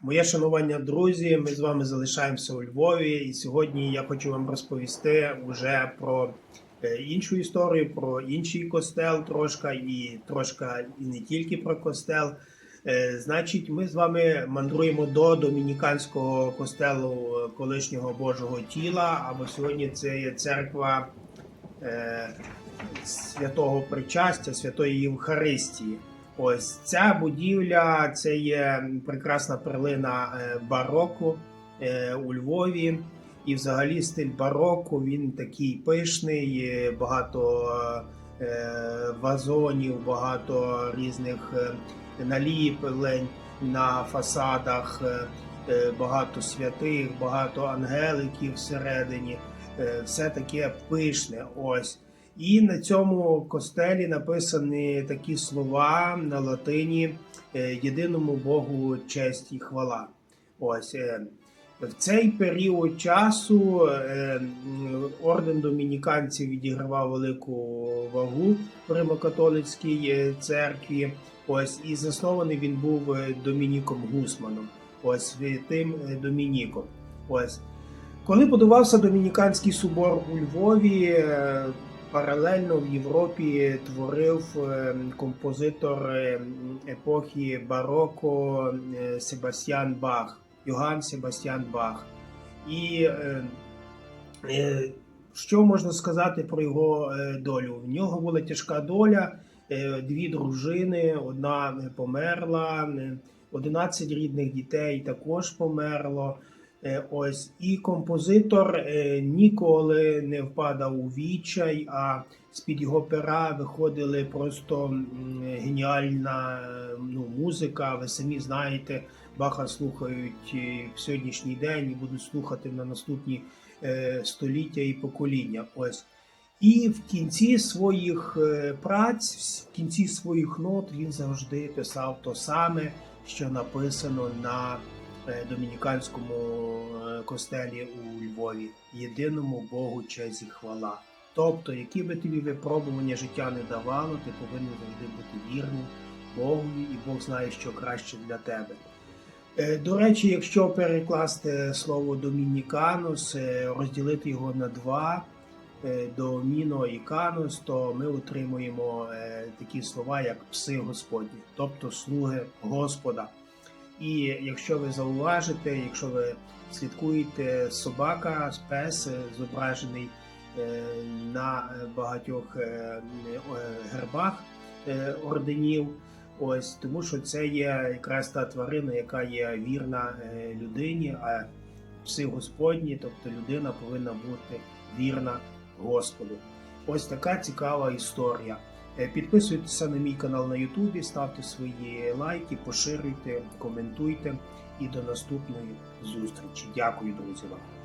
Моє шанування, друзі. Ми з вами залишаємося у Львові, і сьогодні я хочу вам розповісти вже про е, іншу історію, про інший костел, трошка і трошка і не тільки про костел. Е, Значить, ми з вами мандруємо до домініканського костелу е, колишнього Божого тіла. Або сьогодні це є церква святого причастя, святої Євхаристії. Ось ця будівля це є прекрасна перлина е, бароко е, у Львові. І взагалі стиль бароко він такий пишний, багато е, вазонів, багато різних наліплень на фасадах, багато святих, багато ангеликів всередині. Все таке пишне. Ось. І на цьому костелі написані такі слова на латині е, єдиному Богу честь і хвала. Ось е, в цей період часу е, орден домініканців відігравав велику вагу в Римокатолицькій церкві. Ось і заснований він був Домініком Гусманом. Ось е, Домініком. Ось коли будувався домініканський собор у Львові. Паралельно в Європі творив е, композитор е, епохи бароко е, Себастьян Бах, Йоганн Себастьян Бах. І е, е, що можна сказати про його е, долю? В нього була тяжка доля, дві дружини, одна померла, е, 11 рідних дітей також померло. Е, Ось і композитор е, ніколи не впадав у відчай, а з-під його пера виходили просто геніальна ну, музика. Ви самі знаєте, Баха слухають е, в сьогоднішній день і будуть слухати на наступні століття і покоління. Ось. І в кінці своїх праць, в кінці своїх нот він завжди писав то саме, що написано на домініканському е, костелі у Львові. Єдиному Богу честь і хвала. Тобто, які би тобі випробування життя не давало, ти повинен завжди бути вірним Богові, і Бог знає, що краще для тебе. Е, До речі, якщо перекласти слово домініканус, е, розділити його на два е, доміно і канус, то ми отримуємо е, такі слова, як пси Господні, тобто слуги Господа. І якщо ви зауважите, якщо ви слідкуєте, собака, пес зображений е, на багатьох е, е, гербах орденів. Ось тому, що це є якраз та тварина, яка є вірна людині, а пси Господні, тобто людина повинна бути вірна Господу. Ось така цікава історія. Е, Підписуйтеся на мій канал на Ютубі, ставте свої лайки, поширюйте, коментуйте і до наступної зустрічі. Дякую, друзі вам.